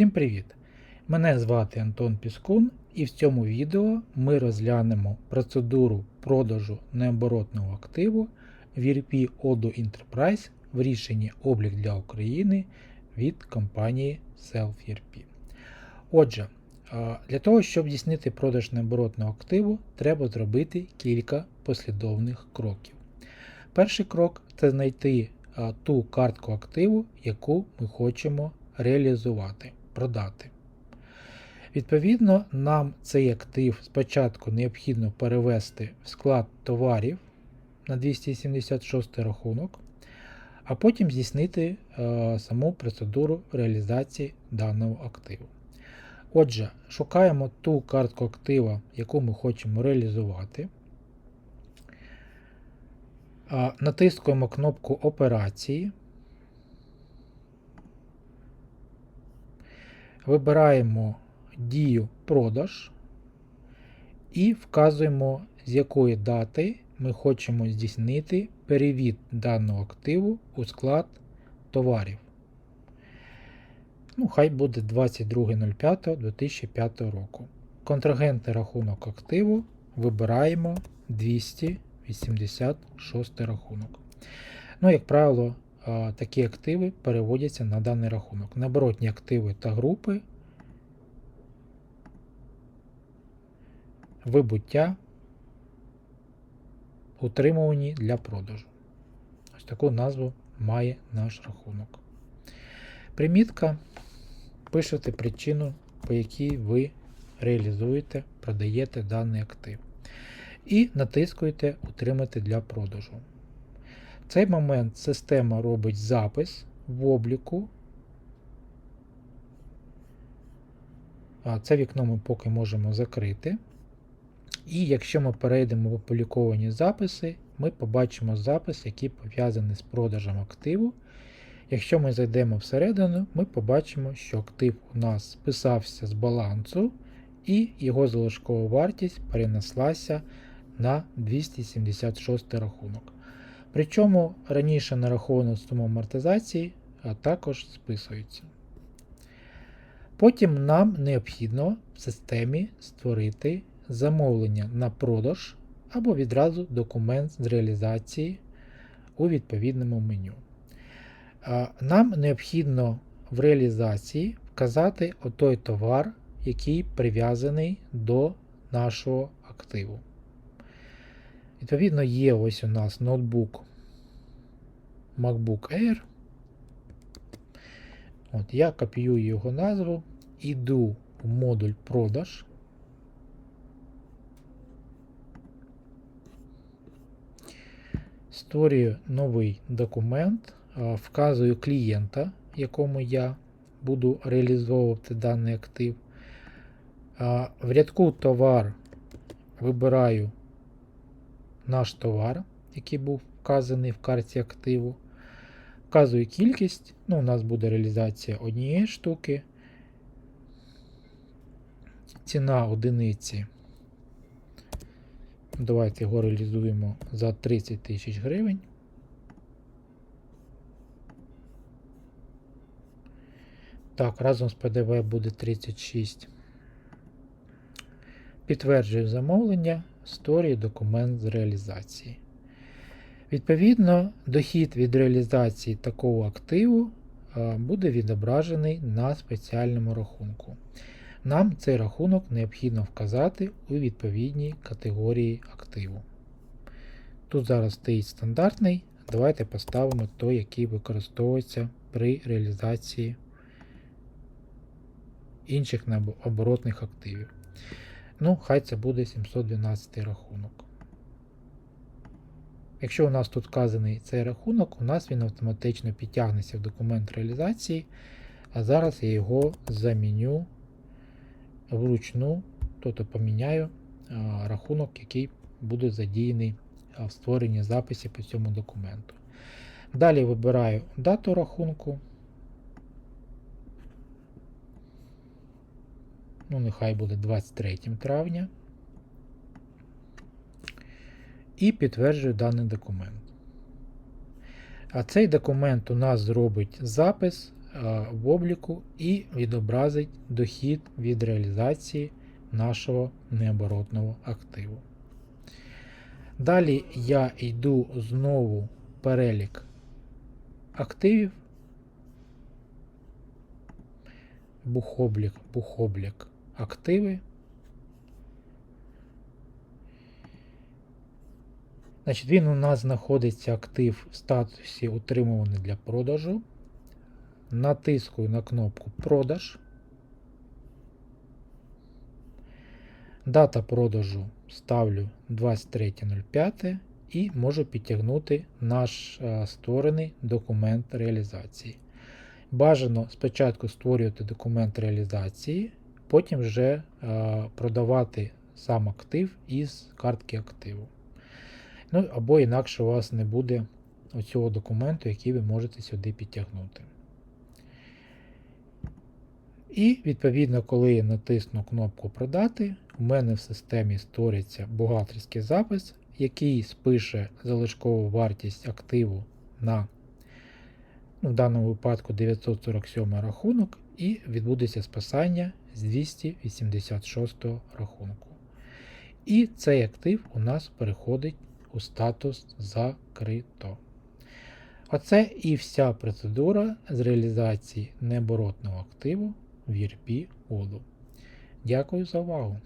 Всім привіт! Мене звати Антон Піскун і в цьому відео ми розглянемо процедуру продажу необоротного активу в Odoo Enterprise в рішенні облік для України від компанії SelfERP. Отже, для того, щоб здійснити продаж необоротного активу, треба зробити кілька послідовних кроків. Перший крок це знайти ту картку активу, яку ми хочемо реалізувати, продати. Відповідно, нам цей актив спочатку необхідно перевести в склад товарів на 276 рахунок, а потім здійснити е, саму процедуру реалізації даного активу. Отже, шукаємо ту картку актива, яку ми хочемо реалізувати. Натискуємо кнопку Операції. Вибираємо дію продаж і вказуємо, з якої дати ми хочемо здійснити перевід даного активу у склад товарів. Ну, хай буде 22.05.2005 року. Контрагентний рахунок активу вибираємо 286 рахунок. Ну, як правило, такі активи переводяться на даний рахунок. Наоборотні активи та групи, вибуття, утримувані для продажу. Ось таку назву має наш рахунок. Примітка. Пишете причину, по якій ви реалізуєте, продаєте даний актив. І натискуєте Утримати для продажу. В цей момент система робить запис в обліку. Це вікно ми поки можемо закрити. І якщо ми перейдемо в опубліковані записи, ми побачимо запис, який пов'язаний з продажем активу. Якщо ми зайдемо всередину, ми побачимо, що актив у нас списався з балансу, і його залишкова вартість перенеслася на 276 рахунок. Причому раніше нарахована сума амортизації а також списується. Потім нам необхідно в системі створити замовлення на продаж або відразу документ з реалізації у відповідному меню. Нам необхідно в реалізації вказати отой товар, який прив'язаний до нашого активу. Відповідно, є ось у нас ноутбук MacBook Air. От, Я копіюю його назву, іду в модуль продаж. Створюю новий документ, вказую клієнта, якому я буду реалізовувати даний актив. В рядку товар вибираю наш товар, який був вказаний в карті активу. Вказую кількість, ну, у нас буде реалізація однієї штуки. Ціна одиниці. Давайте його реалізуємо за 30 тисяч гривень. Так, разом з ПДВ буде 36. Підтверджую замовлення, створюю документ з реалізації. Відповідно, дохід від реалізації такого активу буде відображений на спеціальному рахунку. Нам цей рахунок необхідно вказати у відповідній категорії активу. Тут зараз стоїть стандартний. Давайте поставимо той, який використовується при реалізації інших оборотних активів. Ну, хай це буде 712 рахунок. Якщо у нас тут вказаний цей рахунок, у нас він автоматично підтягнеться в документ реалізації, а зараз я його заміню вручну, тобто поміняю рахунок, який буде задіяний в створенні записів по цьому документу. Далі вибираю дату рахунку. Ну, нехай буде 23 травня. І підтверджую даний документ. А цей документ у нас зробить запис в обліку і відобразить дохід від реалізації нашого необоротного активу. Далі я йду знову перелік активів. Бухоблік, бухоблік, активи. Значить, він у нас знаходиться актив в статусі утримуваний для продажу. Натискую на кнопку Продаж. Дата продажу ставлю 23.05 і можу підтягнути наш е, створений документ реалізації. Бажано спочатку створювати документ реалізації, потім вже е, продавати сам актив із картки активу. Ну, або інакше у вас не буде оцього документу, який ви можете сюди підтягнути. І, відповідно, коли я натисну кнопку Продати, у мене в системі створиться бухгалтерський запис, який спише залишкову вартість активу на, ну, в даному випадку 947 рахунок, і відбудеться списання з 286 рахунку. І цей актив у нас переходить у статус закрито. Оце і вся процедура з реалізації необоротного активу в ERP-воду. Дякую за увагу!